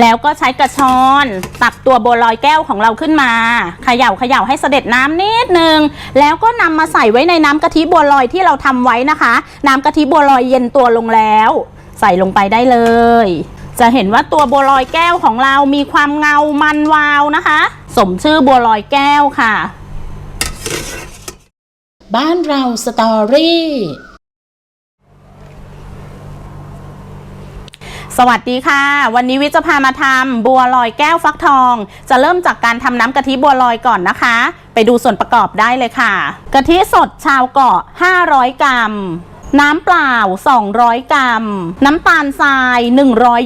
แล้วก็ใช้กระชอนตักตัวบัวลอยแก้วของเราขึ้นมาเขย่าเขย่าให้เสด็จน้ำนิดนึง แล้วก็นำมาใส่ไว้ในน้ำกะทิบัวลอยที่เราทำไว้นะคะ น้ำกะทิบัวลอยเย็นตัวลงแล้ว ใส่ลงไปได้เลย จะเห็นว่าตัวบัวลอยแก้วของเรามีความเงามันวาวนะคะ สมชื่อบัวลอยแก้วค่ะ บ้านเราสตอรี่ สวัสดีค่ะ วันนี้วิจะพามาทำบัวลอยแก้วฟักทอง จะเริ่มจากการทำน้ำกะทิบัวลอยก่อนนะคะ ไปดูส่วนประกอบได้เลยค่ะ กะทิสดชาวเกาะ 500 กรัม น้ำเปล่า 200 กรัม น้ำตาลทราย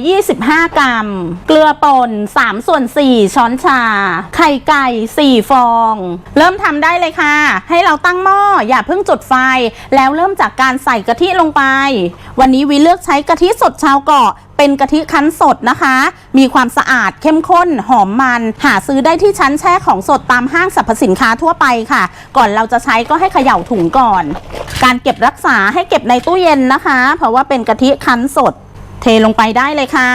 125 กรัม เกลือป่น3ส่วน4 ช้อนชา ไข่ไก่ 4 ฟอง เริ่มทำได้เลยค่ะ ให้เราตั้งหม้ออย่าเพิ่งจุดไฟ แล้วเริ่มจากการใส่กะทิลงไป วันนี้วิเลือกใช้กะทิสดชาวเกาะ เป็นกะทิคั้นสดนะคะ มีความสะอาดเข้มข้นหอมมัน หาซื้อได้ที่ชั้นแช่ของสดตามห้างสรรพสินค้าทั่วไปค่ะ ก่อนเราจะใช้ก็ให้เขย่าถุงก่อน การเก็บรักษาให้เก็บในตู้เย็นนะคะ เพราะว่าเป็นกะทิคั้นสด เทลงไปได้เลยค่ะ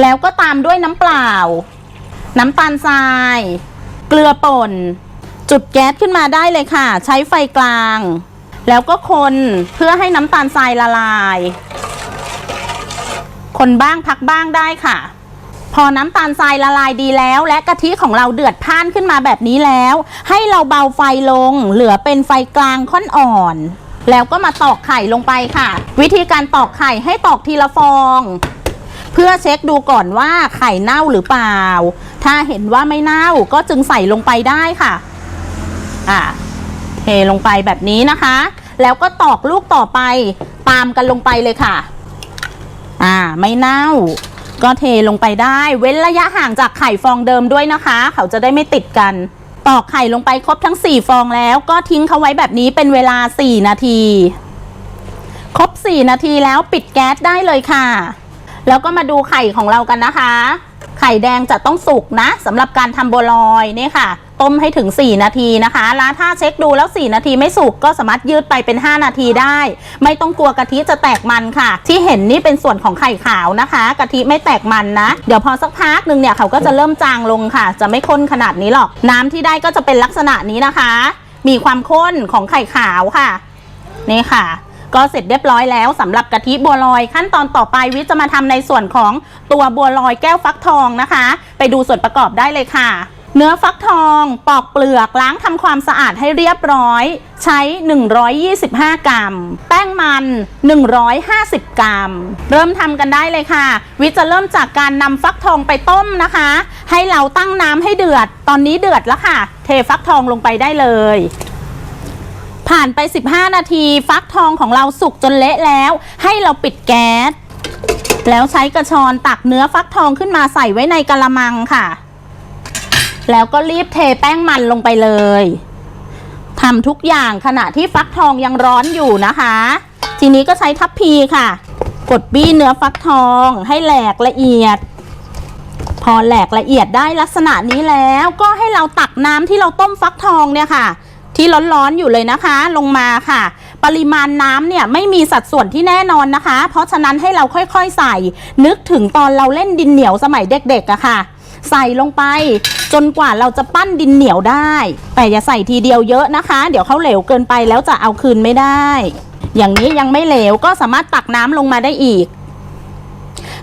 แล้วก็ตามด้วยน้ำเปล่า น้ำตาลทราย เกลือป่น จุดแก๊สขึ้นมาได้เลยค่ะ ใช้ไฟกลาง แล้วก็คนเพื่อให้น้ำตาลทรายละลาย คนบ้างพักบ้างได้ค่ะ พอน้ำตาลทรายละลายดีแล้ว และกะทิของเราเดือดพ่านขึ้นมาแบบนี้แล้ว ให้เราเบาไฟลง เหลือเป็นไฟกลางค่อนอ่อน แล้วก็มาตอกไข่ลงไปค่ะ วิธีการตอกไข่ให้ตอกทีละฟอง เพื่อเช็คดูก่อนว่าไข่เน่าหรือเปล่า ถ้าเห็นว่าไม่เน่าก็จึงใส่ลงไปได้ค่ะ อ่า เทลงไปแบบนี้นะคะ แล้วก็ตอกลูกต่อไปตามกันลงไปเลยค่ะ อ่า ไม่เน่า ก็เทลงไปได้ เว้นระยะห่างจากไข่ฟองเดิมด้วยนะคะ เขาจะได้ไม่ติดกัน ตอกไข่ลงไปครบทั้ง 4 ฟองแล้วก็ทิ้งเขาไว้แบบนี้เป็นเวลา 4 นาที ครบ 4 นาทีแล้วปิดแก๊สได้เลยค่ะ แล้วก็มาดูไข่ของเรากันนะคะ ไข่แดงจะต้องสุกนะสำหรับการทำบัวลอยนี่ค่ะ ต้มให้ถึง 4 นาทีนะคะแล้วถ้าเช็คดูแล้ว 4 นาทีไม่สุกก็สามารถยืดไปเป็น 5 นาทีได้ ไม่ต้องกลัวกะทิจะแตกมันค่ะ ที่เห็นนี่เป็นส่วนของไข่ขาวนะคะกะทิไม่แตกมันนะ เดี๋ยวพอสักพักหนึ่งเนี่ยเขาก็จะเริ่มจางลงค่ะ จะไม่ข้นขนาดนี้หรอก น้ำที่ได้ก็จะเป็นลักษณะนี้นะคะ มีความข้นของไข่ขาวค่ะนี่ค่ะก็เสร็จเรียบร้อยแล้วสำหรับกะทิบัวลอยขั้นตอนต่อไปวิจะมาทำในส่วนของตัวบัวลอยแก้วฟักทองนะคะ ไปดูส่วนประกอบได้เลยค่ะ เนื้อฟักทองปอกเปลือกล้างทำความสะอาดให้เรียบร้อย ใช้ 125 กรัม แป้งมัน 150 กรัม เริ่มทำกันได้เลยค่ะ วิจะเริ่มจากการนำฟักทองไปต้มนะคะ ให้เราตั้งน้ำให้เดือด ตอนนี้เดือดแล้วค่ะ เทฟักทองลงไปได้เลย ผ่านไป 15 นาที ฟักทองของเราสุกจนเละแล้ว ให้เราปิดแก๊สแล้วใช้กระชอนตักเนื้อฟักทองขึ้นมาใส่ไว้ในกะละมังค่ะ แล้วก็รีบเทแป้งมันลงไปเลยทำทุกอย่างขณะที่ฟักทองยังร้อนอยู่นะคะ ทีนี้ก็ใช้ทัพพีค่ะ กดบี้เนื้อฟักทองให้แหลกละเอียด พอแหลกละเอียดได้ลักษณะนี้แล้วก็ให้เราตักน้ำที่เราต้มฟักทองเนี่ยค่ะ ที่ร้อนๆอยู่เลยนะคะ ลงมาค่ะ ปริมาณน้ำเนี่ยไม่มีสัดส่วนที่แน่นอนนะคะ เพราะฉะนั้นให้เราค่อยๆใส่ นึกถึงตอนเราเล่นดินเหนียวสมัยเด็กๆอะค่ะ ใส่ลงไป จนกว่าเราจะปั้นดินเหนียวได้ แต่อย่าใส่ทีเดียวเยอะนะคะ เดี๋ยวเขาเหลวเกินไปแล้วจะเอาคืนไม่ได้ อย่างนี้ยังไม่เหลวก็สามารถตักน้ำลงมาได้อีก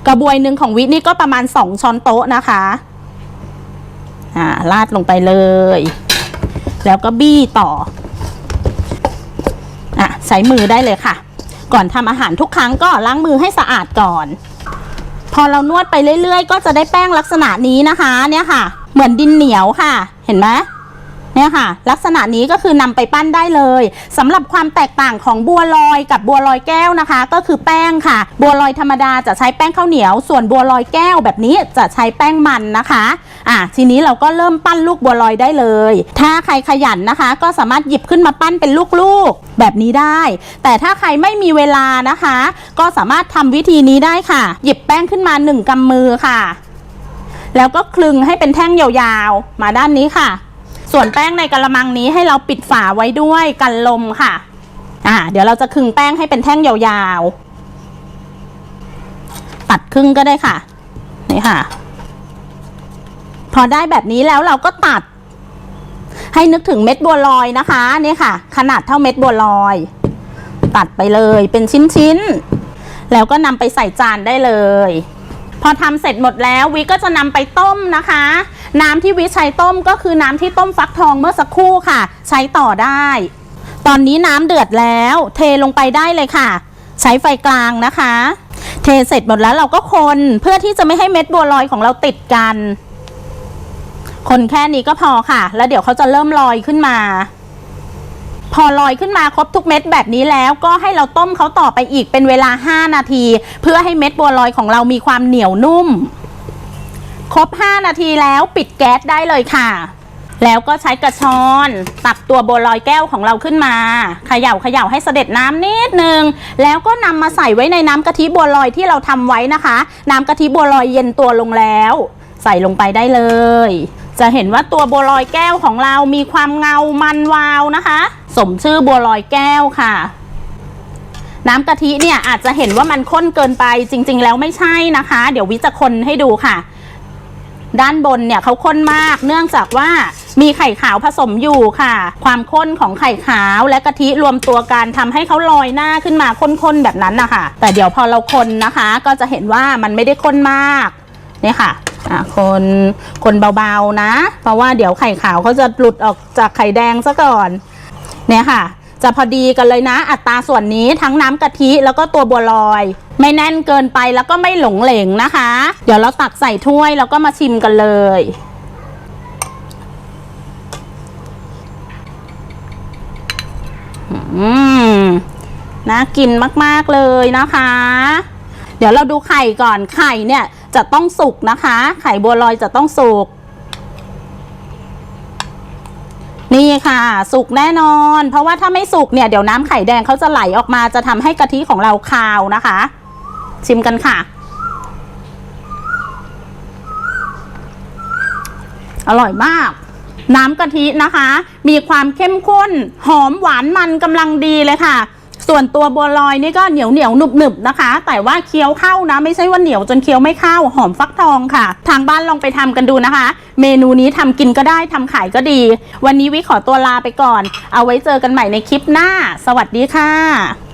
กระบวยหนึ่งของวินี่ก็ประมาณ 2 ช้อนโต๊ะนะคะอ่าราดลงไปเลย แล้วก็บี้ต่ออะใช้มือได้เลยค่ะ ก่อนทำอาหารทุกครั้งก็ล้างมือให้สะอาดก่อน พอเรานวดไปเรื่อย ๆ ก็จะได้แป้งลักษณะนี้นะคะ เนี่ยค่ะ เหมือนดินเหนียวค่ะ เห็นไหมเนี่ยค่ะ ลักษณะนี้ก็คือนำไปปั้นได้เลยสำหรับความแตกต่างของบัวลอยกับบัวลอยแก้วนะคะ ก็คือแป้งค่ะ บัวลอยธรรมดาจะใช้แป้งข้าวเหนียว ส่วนบัวลอยแก้วแบบนี้จะใช้แป้งมันนะคะ อะทีนี้เราก็เริ่มปั้นลูกบัวลอยได้เลย ถ้าใครขยันนะคะ ก็สามารถหยิบขึ้นมาปั้นเป็นลูกๆแบบนี้ได้ แต่ถ้าใครไม่มีเวลานะคะ ก็สามารถทำวิธีนี้ได้ค่ะ หยิบแป้งขึ้นมาหนึ่งกำมือค่ะ แล้วก็คลึงให้เป็นแท่งยาวๆ มาด้านนี้ค่ะ ส่วนแป้งในกระมังนี้ให้เราปิดฝาไว้ด้วยกันลมค่ะอ่าเดี๋ยวเราจะคลึงแป้งให้เป็นแท่งยาวๆตัดครึ่งก็ได้ค่ะ นี่ค่ะ อได้แบบนี้แล้วเราก็ตัด ให้นึกถึงเม็ดบัวลอยนะคะนี่ค่ะ ขนาดเท่าเม็ดบัวลอย ตัดไปเลยเป็นชิ้นๆ แล้วก็นำไปใส่จานได้เลย พอทำเสร็จหมดแล้ววิก็จะนำไปต้มนะคะ น้ำที่วิใช้ต้มก็คือน้ำที่ต้มฟักทองเมื่อสักครู่ค่ะ ใช้ต่อได้ ตอนนี้น้ำเดือดแล้ว เทลงไปได้เลยค่ะ ใช้ไฟกลางนะคะ เทเสร็จหมดแล้วเราก็คนเพื่อที่จะไม่ให้เม็ดบัวลอยของเราติดกัน คนแค่นี้ก็พอค่ะ แล้วเดี๋ยวเขาจะเริ่มลอยขึ้นมา พอลอยขึ้นมาครบทุกเม็ดแบบนี้แล้วก็ให้เราต้มเขาต่อไปอีกเป็นเวลา 5 นาที เพื่อให้เม็ดบัวลอยของเรามีความเหนียวนุ่ม ครบ 5 นาทีแล้วปิดแก๊สได้เลยค่ะ แล้วก็ใช้กระชอนตักตัวบัวลอยแก้วของเราขึ้นมาเขย่าเขย่าให้เสด็จน้ำนิดนึง แล้วก็นำมาใส่ไว้ในน้ำกะทิบัวลอยที่เราทำไว้นะคะ น้ำกะทิบัวลอยเย็นตัวลงแล้ว ใส่ลงไปได้เลย จะเห็นว่าตัวบัวลอยแก้วของเรามีความเงามันวาวนะคะ สมชื่อบัวลอยแก้วค่ะ น้ำกะทิเนี่ยอาจจะเห็นว่ามันข้นเกินไปจริง ๆ แล้วไม่ใช่นะคะ เดี๋ยววิจะคนให้ดูค่ะ ด้านบนเนี่ยเขาข้นมากเนื่องจากว่ามีไข่ขาวผสมอยู่ค่ะ ความข้นของไข่ขาวและกะทิรวมตัวกันทำให้เขาลอยหน้าขึ้นมาข้นๆแบบนั้นนะคะแต่เดี๋ยวพอเราคนนะคะ ก็จะเห็นว่ามันไม่ได้ข้นมากเนี่ยค่ะ อะคนคนเบาๆนะ เพราะว่าเดี๋ยวไข่ขาวเขาจะหลุดออกจากไข่แดงซะก่อน เนี่ยค่ะ จะพอดีกันเลยนะ อัตราส่วนนี้ทั้งน้ำกะทิแล้วก็ตัวบัวลอย ไม่แน่นเกินไปแล้วก็ไม่หลงเหลงนะคะ เดี๋ยวเราตักใส่ถ้วยแล้วก็มาชิมกันเลยอืมน่ากินมากๆเลยนะคะ เดี๋ยวเราดูไข่ก่อนไข่เนี่ย จะต้องสุกนะคะ ไข่บัวลอยจะต้องสุก นี่ค่ะ สุกแน่นอน เพราะว่าถ้าไม่สุกเนี่ยเดี๋ยวน้ำไข่แดงเขาจะไหลออกมาจะทำให้กะทิของเราคาวนะคะ ชิมกันค่ะ อร่อยมากน้ำกะทินะคะ มีความเข้มข้น หอมหวานมันกำลังดีเลยค่ะ ส่วนตัวบัวลอยนี่ก็เหนียวเหนียวหนุบหนึบนะคะ แต่ว่าเคี้ยวเข้านะ ไม่ใช่ว่าเหนียวจนเคี้ยวไม่เข้าหอมฟักทองค่ะ ทางบ้านลองไปทำกันดูนะคะ เมนูนี้ทำกินก็ได้ทำขายก็ดี วันนี้วิขอตัวลาไปก่อน เอาไว้เจอกันใหม่ในคลิปหน้า สวัสดีค่ะ